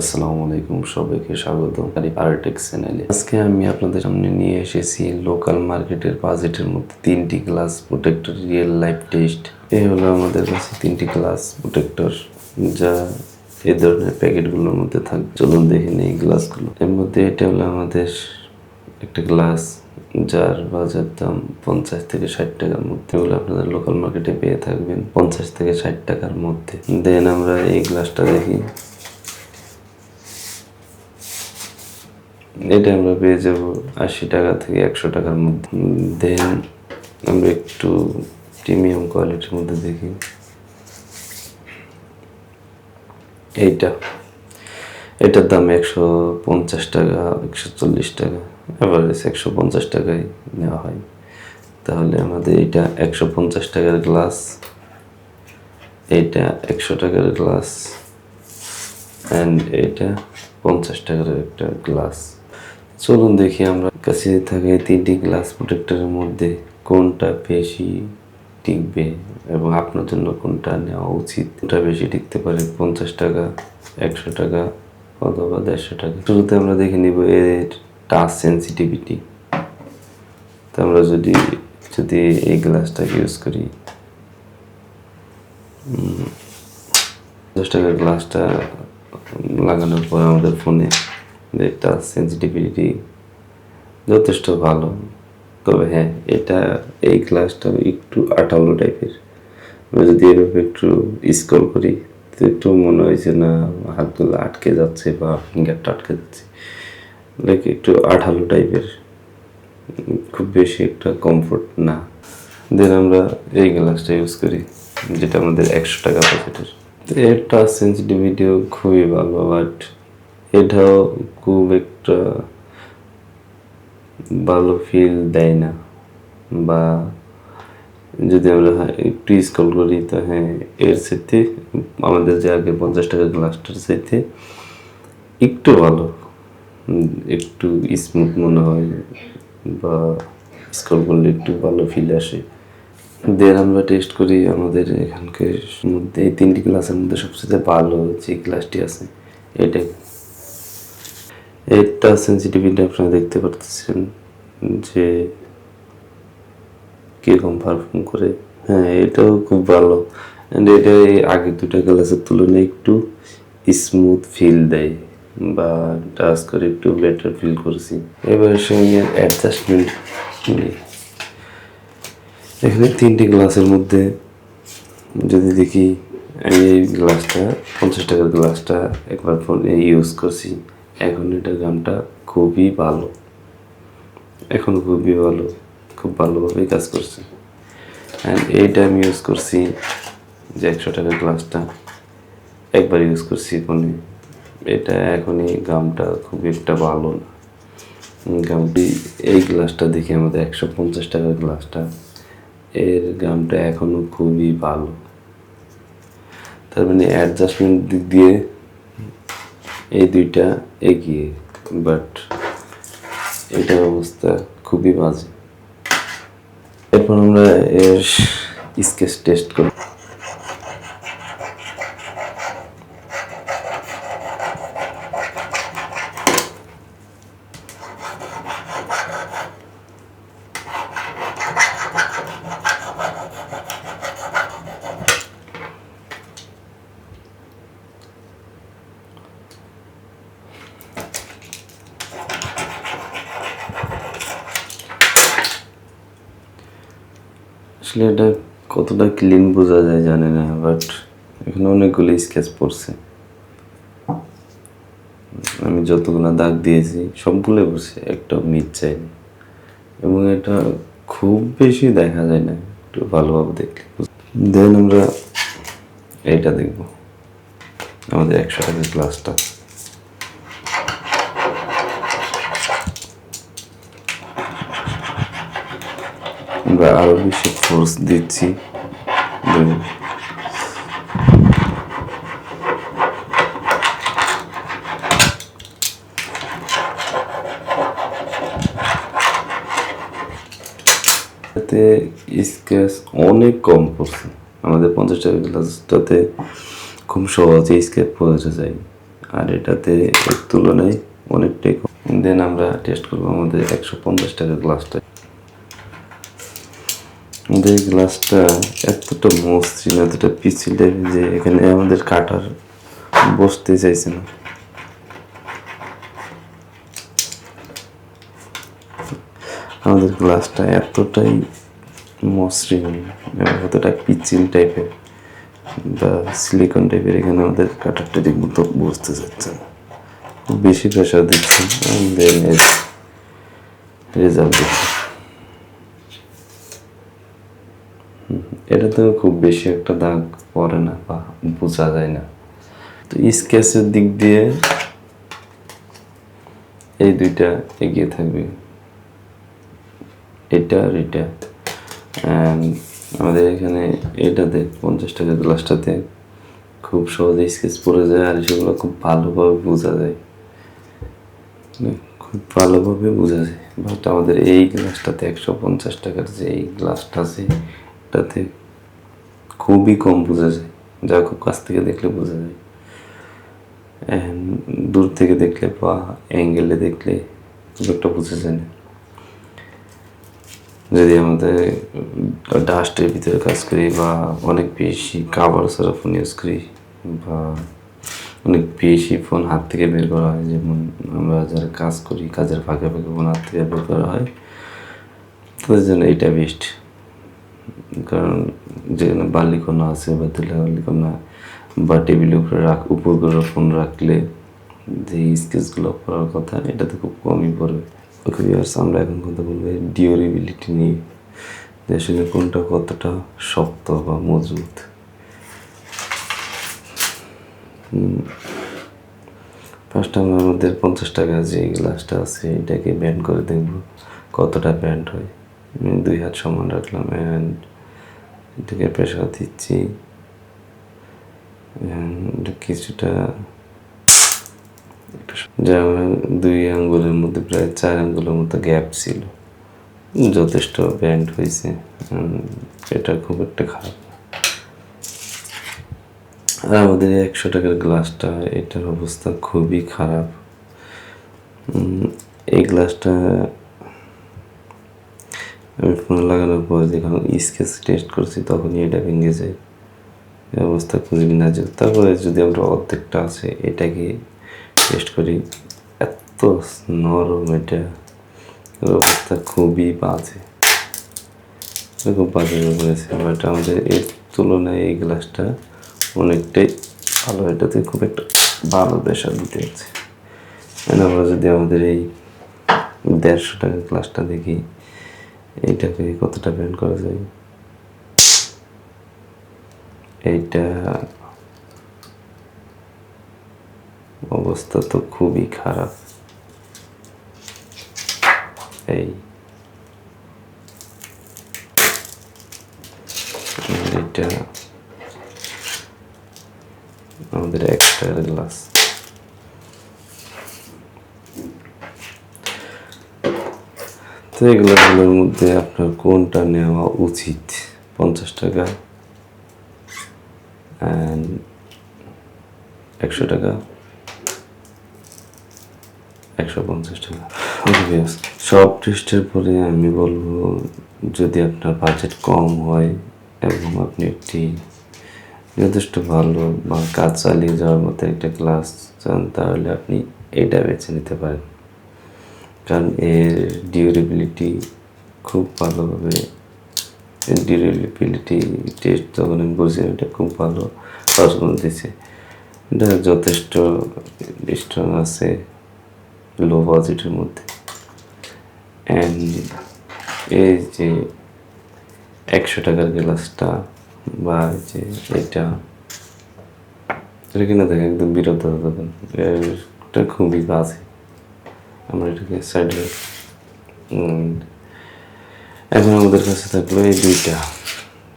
আসসালামু আলাইকুম সবাইকে স্বাগত। আর্টেক চ্যানেলে আজকে আমি আপনাদের সামনে নিয়ে এসেছি লোকাল মার্কেটের বাজেটের মধ্যে তিনটি glass protector real life test এই হলো আমাদের কাছে তিনটি গ্লাস প্রোটেক্টর যা এই ধরনের প্যাকেটগুলোর মধ্যে থাকবে চলুন দেখে নিই গ্লাসগুলো এর মধ্যে এটা হলো আমাদের একটা গ্লাস যার বাজার দাম পঞ্চাশ থেকে ষাট টাকার মধ্যে। এগুলো আপনাদের লোকাল মার্কেটে পেয়ে থাকবেন পঞ্চাশ থেকে ষাট টাকার মধ্যে। দেন আমরা এই গ্লাসটা দেখি। এটা আমরা পেয়ে যাব আশি টাকা থেকে একশো টাকার মধ্যে। দেন আমরা একটু প্রিমিয়াম কোয়ালিটির মধ্যে দেখি। এইটা। এটার দাম একশো পঞ্চাশ টাকা, একশো চল্লিশ টাকা। অ্যাভারেজ একশো পঞ্চাশ টাকায় নেওয়া হয়। তাহলে আমাদের এটা একশো পঞ্চাশ টাকার গ্লাস এইটা একশো টাকার গ্লাস অ্যান্ড এটা পঞ্চাশ টাকার একটা গ্লাস চলুন দেখি আমরা কাছে থাকে তিনটি গ্লাস প্রোটেক্টরের মধ্যে কোনটা বেশি টিকবে এবং আপনার জন্য কোনটা নেওয়া উচিত? কোনটা বেশি টিকতে পারে? পঞ্চাশ টাকা, একশো টাকা অথবা দেড়শো টাকা? শুরুতে আমরা দেখে নিব এর টাচ সেন্সিটিভিটি তো আমরা যদি যদি এই গ্লাসটাকে ইউজ করি দশ টাকার গ্লাসটা লাগানোর পর আমাদের ফোনে এটা সেন্সিটিভিটি যথেষ্ট ভালো। তবে হ্যাঁ এটা এই গ্লাসটা একটু আঠালো টাইপের যদি এভাবে একটু স্ক্রল করি, তো একটু মনে হয়েছে না, হাতগুলো আটকে যাচ্ছে বা ফিঙ্গারটা আটকে যাচ্ছে। লাইক একটু আঠালো টাইপের খুব বেশি একটা কমফোর্ট না। দেন আমরা এই গ্লাসটা ইউজ করি, যেটা আমাদের একশো টাকা প্যাকেটের এর টাচ সেন্সিটিভিটিও খুবই ভালো বাট এটাও খুব একটা ভালো ফিল দেয় না। বা যদি আমরা একটু স্কল করি, তো হ্যাঁ এর সাথে আমাদের যে আগে পঞ্চাশ টাকা গ্লাসটার সাথে একটু ভালো। একটু স্মুথ মনে হয় বা স্কল করলে একটু ভালো ফিল আসে। দেন আমরা টেস্ট করি আমাদের এখানকার মধ্যে এই তিনটি ক্লাসের মধ্যে সবচেয়ে ভালো যে ক্লাসটি আছে, এটা এটা সেন্সিটিভিটি আপনারা দেখতে পারতেছেন যে কীরকম পারফর্ম করে। হ্যাঁ এটাও খুব ভালো। অ্যান্ড এটা এই আগে দুটা গ্লাসের তুলনায় একটু স্মুথ ফিল দেয় বা টাচ করে একটু বেটার ফিল করছি। এবার সঙ্গে অ্যাডজাস্টমেন্ট এখানে তিনটি গ্লাসের মধ্যে যদি দেখি, আমি এই গ্লাসটা পঞ্চাশ টাকার গ্লাসটা একবার ফোনে ইউজ করছি। এখন এটা দামটা খুবই ভালো। এখন খুবই ভালো, খুব ভালোভাবেই কাজ করছে। অ্যান্ড এইটা আমি ইউজ করছি যে একশো টাকার গ্লাসটা একবার ইউজ করছি ফোনে। এটা এখনই গামটা খুব একটা ভালো না। গামটি এই গ্লাসটা দেখি আমাদের একশো পঞ্চাশ টাকার গ্লাসটা এর গামটা এখনও খুবই ভালো। তার মানে অ্যাডজাস্টমেন্ট দিক দিয়ে এই দুইটা এগিয়ে বাট এটার অবস্থা খুবই বাজে। এরপর আমরা এর স্কেচ টেস্ট করি। আসলে এটা কতটা ক্লিন বোঝা যায় জানি না বাট এখানে অনেকগুলো স্কেচ পড়ছে। আমি যতগুলো দাগ দিয়েছি, সবগুলো পড়ছে, একটা মিট চাইনি এবং এটা খুব বেশি দেখা যায় না, একটু ভালোভাবে দেখলে দেন আমরা এটা দেখব, আমাদের একশো টাকার ক্লাসটা আমরা আরও বেশি ফোর্স দিচ্ছি। এতে স্কেচ অনেক কম পড়ছে। আমাদের পঞ্চাশ টাকা গ্লাসটাতে খুব সহজে স্কেচ পৌঁছে যায়। আর এটাতে এর তুলনায় অনেকটাই কম। দেন আমরা টেস্ট করব আমাদের একশো পঞ্চাশ টাকার গ্লাসটা আমাদের গ্লাসটা এতটা মসৃণ, এতটা পিছিল যে এখানে আমাদের কাটার বসতে চাইছে না। আমাদের গ্লাসটা এতটাই মসৃণ এবং এতটা পিচিল টাইপের, বা সিলিকন টাইপের এখানে আমাদের কাটারটা ঠিক মতো বসতে চাচ্ছে না। বেশি প্রেশার দিচ্ছি এর রেজাল্ট এটাতেও খুব বেশি একটা দাগ পড়ে না বা বোঝা যায় না। তো স্কেচের দিক দিয়ে এই দুইটা এগিয়ে থাকবে। এটা আর এটা। আমাদের এখানে এটাতে পঞ্চাশ টাকা গ্লাসটাতে খুব সহজে স্কেচ পড়ে যায় আর সেগুলো খুব ভালোভাবে বোঝা যায়। মানে খুব ভালোভাবে বোঝা যায়। বাট আমাদের এই গ্লাসটাতে একশো পঞ্চাশ টাকার যে এই গ্লাসটা আছে, এটাতে খুবই কম বোঝা যায়। যা খুব কাছ থেকে দেখলে বোঝা যায়। দূর থেকে দেখলে বা অ্যাঙ্গেলে দেখলে খুব একটা বোঝা যায় না। যদি আমাদের ডাস্টের ভিতরে কাজ করি বা অনেক বেশি কাভার ছাড়া ফোন ইউজ করি বা অনেক বেশি ফোন হাত থেকে বের করা হয়, যেমন আমরা যারা কাজ করি, কাজের ফাঁকে ফাঁকে ফোন হাত থেকে বের করা হয়, তাদের জন্য এটা বেস্ট কারণ যেখানে বালিকণা আছে বা তেলা বালিকণা বা টেবিলের উপরে রাখ, উপর করে ফোন রাখলে যে স্কেচগুলো করার কথা এটাতে খুব কমই পড়বে ওকে ভিউয়ার্স আমরা এখন কথা বলব ডিউরেবিলিটি নিয়ে। যে আসলে কোনটা কতটা শক্ত বা মজবুত। ফার্স্ট আমরা আমাদের পঞ্চাশ টাকা যে গ্লাসটা আছে, এটাকে ব্যান্ড করে দেখব। কতটা ব্যান্ড হয়? দুই হাত সমান রাখলাম অ্যান্ড এটাকে প্রেশার দিচ্ছি। কিছুটা যেমন দুই আঙ্গুলের মধ্যে প্রায় চার আঙ্গুলের মতো গ্যাপ ছিল। যথেষ্ট ব্যান্ড হয়েছে। এটা খুব একটা খারাপ আর আমাদের একশো টাকার গ্লাসটা এটার অবস্থা খুবই খারাপ। এই গ্লাসটা আমি ফোনে লাগানোর পর যখন স্কেচ টেস্ট করছি, তখনই এটা ভেঙে যায়। এই অবস্থা খুবই নাজুক তারপরে যদি আমরা অর্ধেকটা আছে, এটাকে টেস্ট করি, এত নরম এটা। অবস্থা খুবই বাজে। খুব বাজে করেছে বাট আমাদের এর তুলনায় এই গ্লাসটা অনেকটাই ভালো। এটাতে খুব একটা ভালো প্রেশার দিতে হচ্ছে। আমরা যদি আমাদের এই দেড়শো টাকার গ্লাসটা দেখি এইটাকে কতটা ব্যান্ড করা যায়। এইটা অবস্থা তো খুবই খারাপ। এই। এটা আমাদের একটা গ্লাস তো এগুলোগুলোর মধ্যে আপনার কোনটা নেওয়া উচিত? পঞ্চাশ টাকা। অ্যান্ড একশো টাকা। একশো পঞ্চাশ টাকা। সব টেস্টের পরে আমি বলব, যদি আপনার বাজেট কম হয় এবং আপনি একটি যথেষ্ট ভালো বা কাজ চালিয়ে যাওয়ার মতো একটা ক্লাস চান, তাহলে আপনি এটা বেছে নিতে পারেন। কারণ এর ডিউরেবিলিটি খুব ভালোভাবে ডিউরেবিলিটি টেস্ট যখন আমি বলছিলাম এটা খুব ভালো পারফরমেন্স দিচ্ছে এটা যথেষ্ট স্ট্রং আছে লো বাজেটের মধ্যে। অ্যান্ড এই যে একশো টাকার গ্লাসটা বা যে এটা এটা কিনা দেখে, একদম বিরত যাবেন। এটা খুবই বাজে। আমরা এটাকে সাইডে এখন আমাদের কাছে থাকল এই দুইটা,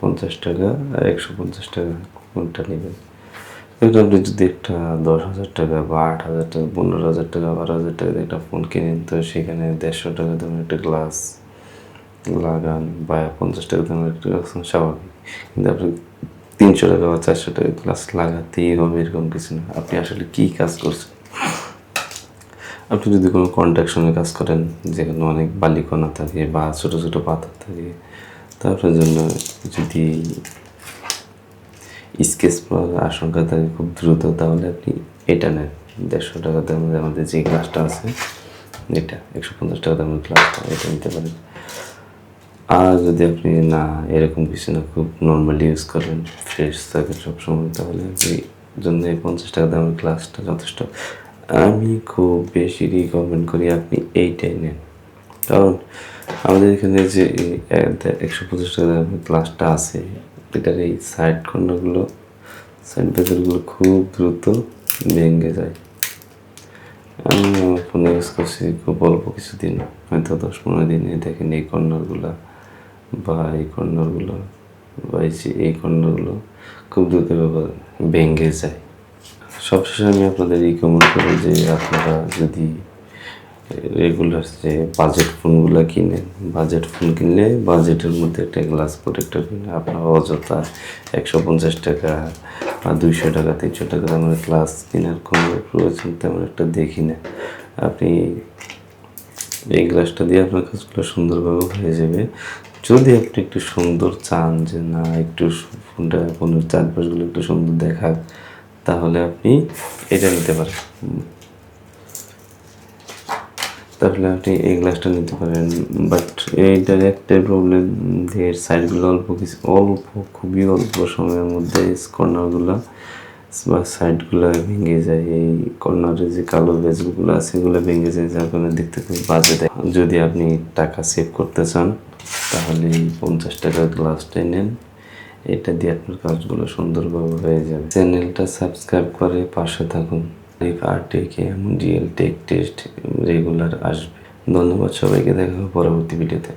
পঞ্চাশ টাকা আর একশো পঞ্চাশ টাকা, কোনটা নেবেন? এটা আপনি যদি একটা দশ হাজার টাকা বা আট হাজার টাকা, পনেরো হাজার টাকা, বারো হাজার টাকা একটা ফোন কিনেন, তো সেখানে দেড়শো টাকা দামের একটা গ্লাস লাগান, বা পঞ্চাশ টাকা দামের একটা গ্লাস স্বাভাবিক। কিন্তু আপনি তিনশো টাকা বা চারশো টাকা গ্লাস লাগাতেই হবে এরকম কিছু না। আপনি আসলে কী কাজ করছেন? আপনি যদি কোনো কন্ট্রাকশনের কাজ করেন, যেখানে অনেক বালিকণা থাকে বা ছোটো ছোটো পাথর থাকে, তো আপনার জন্য যদি স্কেচ পাওয়ার আশঙ্কা থাকে খুব দ্রুত, তাহলে আপনি এটা নেন। দেড়শো টাকা দামের আমাদের যে গ্লাসটা আছে, এটা, একশো পঞ্চাশ টাকা দামের গ্লাসটা এটা নিতে পারেন। আর যদি আপনি না, এরকম কিছু না, খুব নর্মালি ইউজ করেন ফ্রেশ থাকেন সবসময়, তাহলে আপনি জন্য এই পঞ্চাশ টাকা দামের গ্লাসটা যথেষ্ট আমি খুব বেশি রিকমেন্ড করি আপনি এইটাই নেন। কারণ আমাদের এখানে যে একশো পঁচিশ টাকা গ্লাসটা আছে, এটার এই সাইড কর্নারগুলো সাইড বেজারগুলো খুব দ্রুত ভেঙে যায়। আমি আমার ফোনে ইউজ করছি খুব অল্প কিছুদিন, হয়তো দশ পনেরো দিনে দেখেন এই কর্নারগুলো বা এই কর্নারগুলো বা এই কর্নারগুলো খুব দ্রুত ভেঙে যায়। সবশেষে আমি আপনাদের রিকমেন্ড করি যে আপনারা যদি রেগুলার যে বাজেট ফোনগুলো কিনেন বাজেট ফোন কিনলে বাজেটের মধ্যে একটা গ্লাস প্রোটেক্টর কিনে আপনার অযথা একশো পঞ্চাশ টাকা বা দুইশো টাকা, তিনশো টাকা দামের গ্লাস কেনার কোনো প্রয়োজন তেমন একটা দেখি না। আপনি এই গ্লাসটা দিয়ে আপনার কাজগুলো সুন্দরভাবে হয়ে যাবে। যদি আপনি একটু সুন্দর চান যে না, একটু ফোনটা, ফোনের চারপাশগুলো একটু সুন্দর দেখাক তাহলে আপনি এটা নিতে পারেন। তাহলে আপনি এই গ্লাসটা নিতে পারেন বাট এইটার একটাই প্রবলেম যে সাইডগুলো অল্প কিছু, অল্প, খুবই অল্প সময়ের মধ্যে কর্নারগুলো বা সাইডগুলো ভেঙে যায়। এই কর্নারের যে কালো বেজগুলো আছে, এগুলো ভেঙে যায়, যার কারণে দেখতে খুব বাজে দেয়। যদি আপনি টাকা সেভ করতে চান, তাহলে পঞ্চাশ টাকার গ্লাসটাই নেন। এটা দিয়ে আপনার কাজগুলো সুন্দরভাবে হয়ে যাবে। চ্যানেলটা সাবস্ক্রাইব করে পাশে থাকুন। টেক টেস্ট রেগুলার আসবে। ধন্যবাদ সবাইকে, দেখা হবে পরবর্তী ভিডিওতে